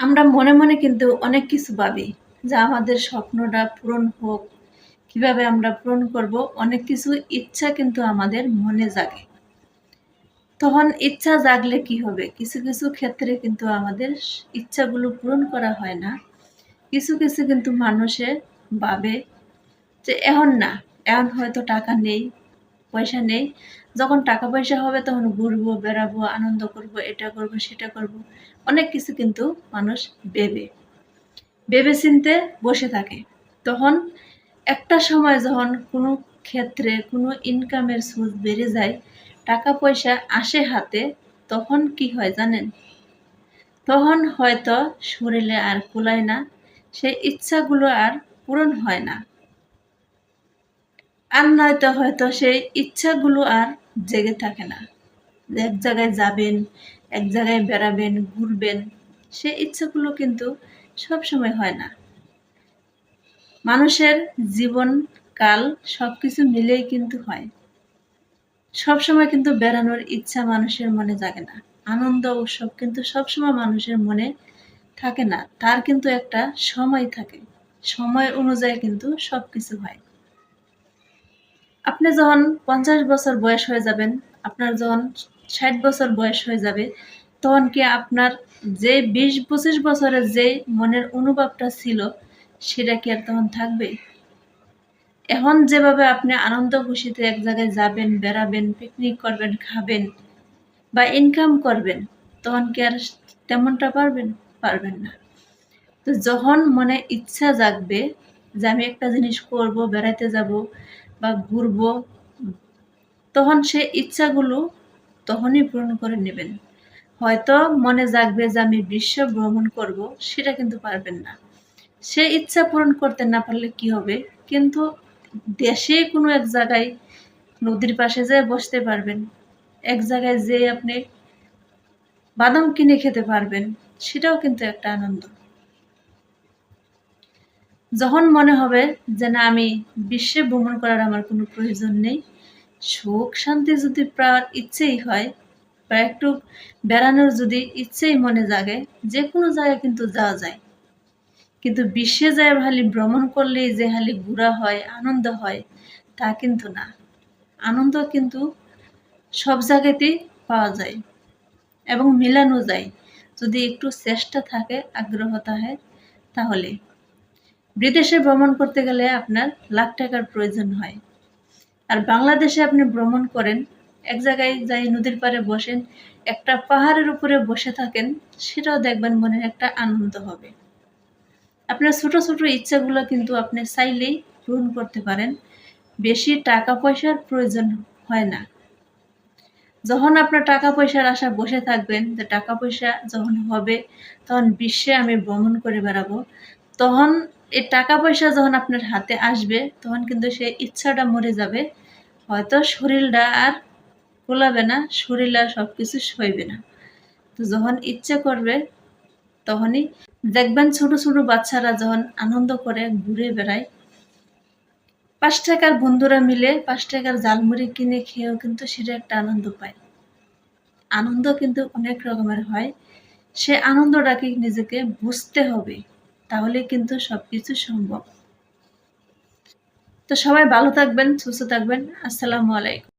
আমরা মনে, মনে কিন্তু অনেক কিছু ভাবি যে আমাদের স্বপ্নটা পূরণ হোক। কীভাবে আমরা পূরণ করব? অনেক কিছু ইচ্ছা কিন্তু আমাদের মনে জাগে। তখন ইচ্ছা জাগলে কি হবে? কিছু, কিছু ক্ষেত্রে কিন্তু আমাদের ইচ্ছাগুলো পূরণ করা হয় না। কিছু, কিছু কিন্তু মানুষে ভাবে যে এখন না, এখন হয়তো টাকা নেই, পয়সা নেই। যখন টাকা পয়সা হবে তখন ঘুরবো, বেড়াবো, আনন্দ করব, এটা করব, সেটা করব। অনেক কিছু কিন্তু মানুষ ভেবে। ভেবে চিনতে বসে থাকে। তখন একটা সময় যখন কোনো ক্ষেত্রে কোনো ইনকামের সুদ বেড়ে যায়, টাকা পয়সা আসে হাতে, তখন কি হয় জানেন? তখন হয়তো শরীরে আর কুলায় না, সেই ইচ্ছাগুলো আর পূরণ হয় না। আর নয়তো হয়তো সেই ইচ্ছাগুলো আর জেগে থাকে না। এক জায়গায় যাবেন, এক জায়গায় বেড়াবেন, ঘুরবেন, সেই ইচ্ছাগুলো কিন্তু সব সময় হয় না। মানুষের জীবন কাল সব কিছু মিলেই কিন্তু হয়। সব সময় কিন্তু বেড়ানোর ইচ্ছা মানুষের মনে জাগে না। আনন্দ উৎসব কিন্তু সবসময় মানুষের মনে থাকে না। তার কিন্তু একটা সময় থাকে। সময় অনুযায়ী কিন্তু সব কিছু হয়। আপনি যখন পঞ্চাশ বছর বয়স হয়ে যাবেন, আপনার যখন ষাট বছর বয়স হয়ে যাবে, তখন কি আপনার যে বিশ পঁচিশ বছরের যে মনের অনুভবটা ছিল, সেটা কি আর তখন থাকবে? এখন যেভাবে আপনি আনন্দ খুশিতে এক জায়গায় যাবেন, বেড়াবেন, পিকনিক করবেন, খাবেন বা ইনকাম করবেন, তখন কি আর তেমনটা পারবেন? পারবেন না। তো যখন মনে ইচ্ছা জাগবে যে আমি একটা জিনিস করব, বেড়াইতে যাব বা ঘুরব, তখন সে ইচ্ছাগুলো তখনই পূরণ করে নেবেন। হয়তো মনে জাগবে যে আমি বিশ্ব ভ্রমণ করব, সেটা কিন্তু পারবেন না। সে ইচ্ছা পূরণ করতে না পারলে কি হবে? কিন্তু দেশে কোনো এক জায়গায় নদীর পাশে যেয়ে বসতে পারবেন। এক জায়গায় যেয়ে আপনি বাদাম কিনে খেতে পারবেন। সেটাও কিন্তু একটা আনন্দ। যখন মনে হবে যে না আমি বিশ্বে ভ্রমণ করার আমার কোনো প্রয়োজন নেই, সুখ শান্তি যদি পাওয়ার ইচ্ছেই হয় বা একটু বেড়ানোর যদি ইচ্ছেই মনে জাগে, যে কোনো জায়গায় কিন্তু যাওয়া যায়। কিন্তু বিশ্বে যায় খালি ভ্রমণ করলেই যে খালি ঘোরা হয়, আনন্দ হয়, তা কিন্তু না। আনন্দ কিন্তু সব জায়গাতেই পাওয়া যায় এবং মেলানো যায়। যদি একটু চেষ্টা থাকে, আগ্রহ থাকে তাহলে। বিদেশে ভ্রমণ করতে গেলে আপনার লাখ টাকার প্রয়োজন হয়। আর বাংলাদেশে আপনি ভ্রমণ করেন, এক জায়গায় যাই নদীর পাড়ে বসেন, একটা পাহাড়ের উপরে বসে থাকেন, সেটাও দেখবেন মনের একটা আনন্দ হবে। আপনার ছোট, ছোট ইচ্ছাগুলো কিন্তু আপনি চাইলেই পূরণ করতে পারেন। বেশি টাকা পয়সার প্রয়োজন হয় না। যখন আপনার টাকা পয়সার আশা বসে থাকবেন যে টাকা পয়সা যখন হবে তখন বিশ্বে আমি ভ্রমণ করে বেড়াবো, তখন এই টাকা পয়সা যখন আপনার হাতে আসবে তখন কিন্তু সেই ইচ্ছাটা মরে যাবে। হয়তো শরীরটা আর কুলাবে না, শরীর আর সব কিছু সইবে না। তো যখন ইচ্ছা করবে তখনই দেখবেন ছোট, ছোট বাচ্চারা যখন আনন্দ করে ঘুরে বেড়ায়, পাঁচ টাকার বন্ধুরা মিলে পাঁচ টাকার জালমুড়ি কিনে খেয়েও কিন্তু সেটা একটা আনন্দ পায়। আনন্দ কিন্তু অনেক রকমের হয়। সে আনন্দটাকে নিজেকে বুঝতে হবে। তাহলে কিন্তু সবকিছু সম্ভব। তো সবাই ভালো থাকবেন, সুস্থ থাকবেন। আসসালামু আলাইকুম।